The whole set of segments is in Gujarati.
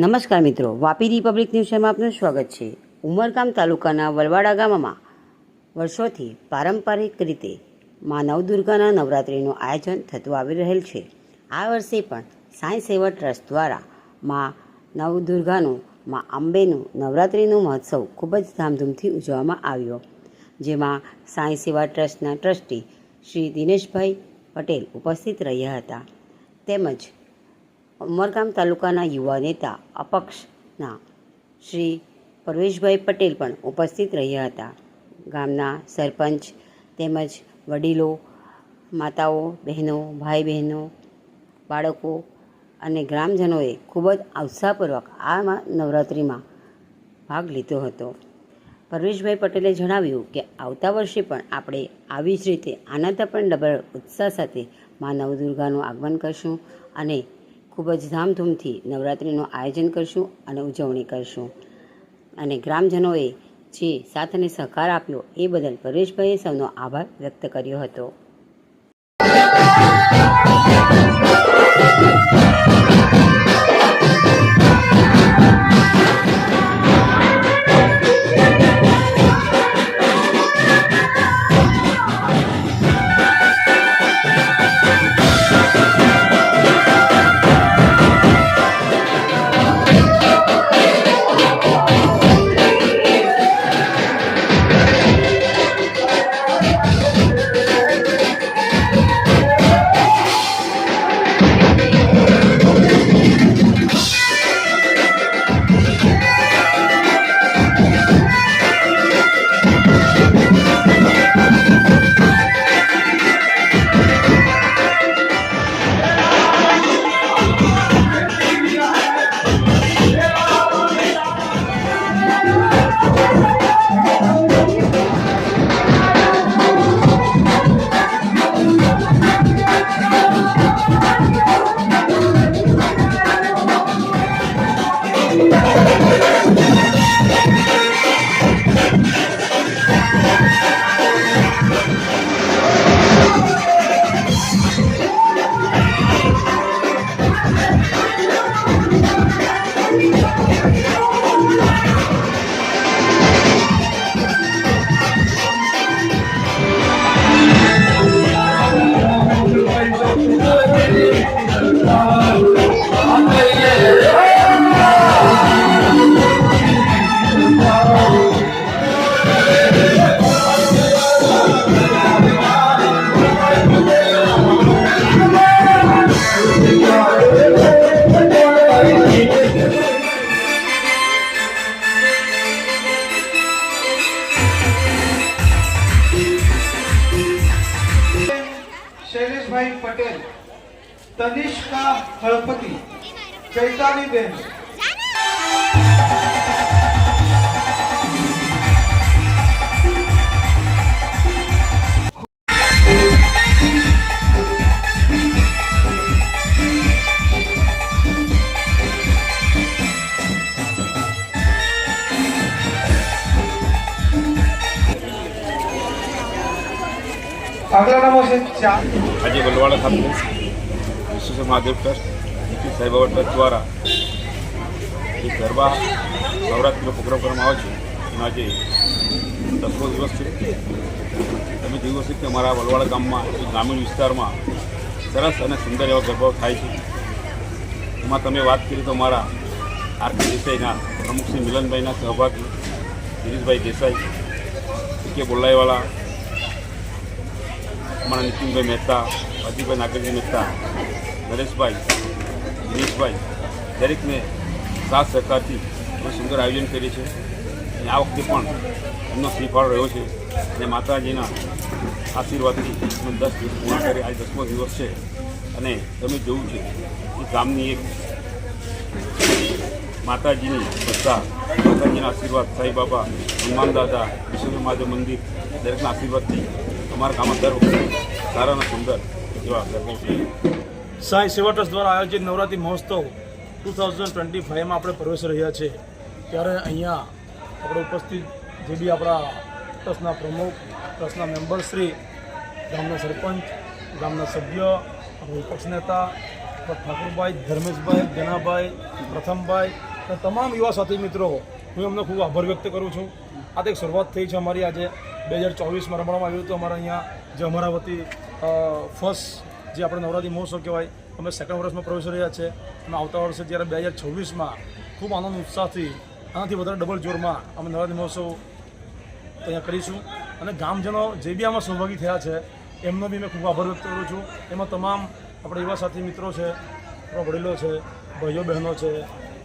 નમસ્કાર મિત્રો, વાપી રિપબ્લિક ન્યૂઝમાં આપનું સ્વાગત છે. ઉમરગામ તાલુકાના વલવાડા ગામમાં વર્ષોથી પારંપરિક રીતે મા નવદુર્ગાના નવરાત્રિનું આયોજન થતું આવી રહેલ છે. આ વર્ષે પણ સાંઈ સેવા ટ્રસ્ટ દ્વારા મા નવદુર્ગાનું મા અંબેનું નવરાત્રિનો મહોત્સવ ખૂબ જ ધામધૂમથી ઉજવવામાં આવ્યો. જેમાં સાંઈ સેવા ટ્રસ્ટના ટ્રસ્ટી શ્રી દિનેશભાઈ પટેલ ઉપસ્થિત રહ્યા હતા. તેમજ ઉમરગામ તાલુકાના યુવા નેતા અપક્ષના શ્રી પરવેશભાઈ પટેલ પણ ઉપસ્થિત રહ્યા હતા. ગામના સરપંચ તેમજ વડીલો, માતાઓ, બહેનો ભાઈ બહેનો બાળકો અને ગ્રામજનોએ ખૂબ જ ઉત્સાહપૂર્વક આ નવરાત્રિમાં ભાગ લીધો હતો. પરવેશભાઈ પટેલે જણાવ્યું કે, આવતા વર્ષે પણ આપણે આવી જ રીતે આનાથી પણ ડબલ ઉત્સાહ સાથે મા નવદુર્ગાનું આગમન કરશું અને ખૂબ જ ધામધૂમથી નવરાત્રિનું આયોજન કરશું અને ઉજવણી કરશું. અને ગ્રામજનોએ જે સાથ અને સહકાર આપ્યો એ બદલ પરેશભાઈએ સૌનો આભાર વ્યક્ત કર્યો હતો. શૈલેષભાઈ પટેલ તનિષ્કા હળપતિ ચૈતાલીબેન. આજે વલવાડા ખાતે વિશ્વ મહાદેવ ટ્રસ્ટ સાઈબાબા ટ્રસ્ટ દ્વારા જે ગરબા, નવરાત્રિનો પ્રોગ્રામ કરવામાં આવે છે, એનો આજે દસમો દિવસ છે. તમે જોયું હશે કે અમારા વલવાડા ગામમાં ગ્રામીણ વિસ્તારમાં સરસ અને સુંદર એવા ગરબાઓ થાય છે. એમાં તમે વાત કરી તો અમારા આરકે દેસાઈના પ્રમુખ શ્રી મિલનભાઈના સહભાગી ગિરીશભાઈ દેસાઈ, કે બોલાઈવાળા અમારા નીતિનભાઈ મહેતા અજીભાઈ નાગરજી મહેતા, નરેશભાઈ, દિનેશભાઈ, દરેકને સાથ સહકારથી અમે સુંદર આયોજન કરીએ છીએ અને આ વખતે પણ એમનો શ્રીફાળ રહ્યો છે. અને માતાજીના આશીર્વાદથી અમે દસ દિવસ પૂર્ણ કરી. આજે દસમો દિવસ છે. અને તમે જોયું છે કે ગામની એક માતાજીની શ્રદ્ધા, માતાજીના આશીર્વાદ સાંઈ બાબા હનુમાન દાદા વિશ્વ મહાદેવ મંદિર, દરેકના આશીર્વાદથી અમારા કામ દર વખતે સારા અને સુંદર એવા સાંઈ સેવા ટ્રસ્ટ દ્વારા આયોજિત નવરાત્રિ મહોત્સવ ટુ થાઉઝન્ડ ટ્વેન્ટી ફાઇવમાં આપણે પ્રવેશ રહ્યા છે. ત્યારે અહીંયા આપણે ઉપસ્થિત જે બી આપણા ટ્રસ્ટના પ્રમુખ, ટ્રસ્ટના મેમ્બરશ્રી ગામના સરપંચ, ગામના સભ્ય, આપણા વિપક્ષ નેતા ઠાકુરભાઈ, ધર્મેશભાઈ જનાભાઈ પ્રથમભાઈ અને તમામ યુવા સાથી મિત્રો, હું એમનો ખૂબ આભાર વ્યક્ત કરું છું. આ એક શરૂઆત થઈ છે અમારી આજે. બે હજાર ચોવીસમાં રમવામાં આવ્યું હતું. અમારા અહીંયા જે અમારા વતી ફર્સ્ટ જે આપણે નવરાત્રી મહોત્સવ કહેવાય, અમે સેકન્ડ વર્ષમાં પ્રવેશી રહ્યા છે. અને આવતા વર્ષે જ્યારે બે હજાર છવ્વીસમાં ખૂબ આનંદ, ઉત્સાહથી, આનાથી વધારે ડબલ જોરમાં અમે નવરાત્રી મહોત્સવ અહીંયા કરીશું. અને ગામજનો જે બી આમાં સહભાગી થયા છે, એમનો બી મેં ખૂબ આભાર વ્યક્ત કરું છું. એમાં તમામ આપણા યુવા સાથી મિત્રો છે, આપણા વડીલો છે, ભાઈઓ બહેનો છે,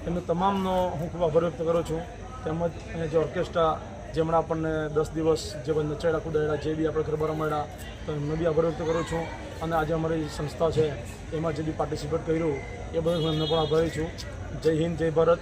એમને તમામનો હું ખૂબ આભાર વ્યક્ત કરું છું. તેમજ જે ઓર્કેસ્ટ્રા જેમણે આપણને દસ દિવસ જે બધા નચાડ્યા કુદાડ્યા જે બી આપણે ગરબા રમાડ્યા તો એમને બી આભાર વ્યક્ત કરું છું. અને આજે અમારી સંસ્થા છે, એમાં જે બી પાર્ટિસિપેટ કર્યું, એ બધું હું એમને પણ આભારી છું. જય હિન્દ, જય ભારત.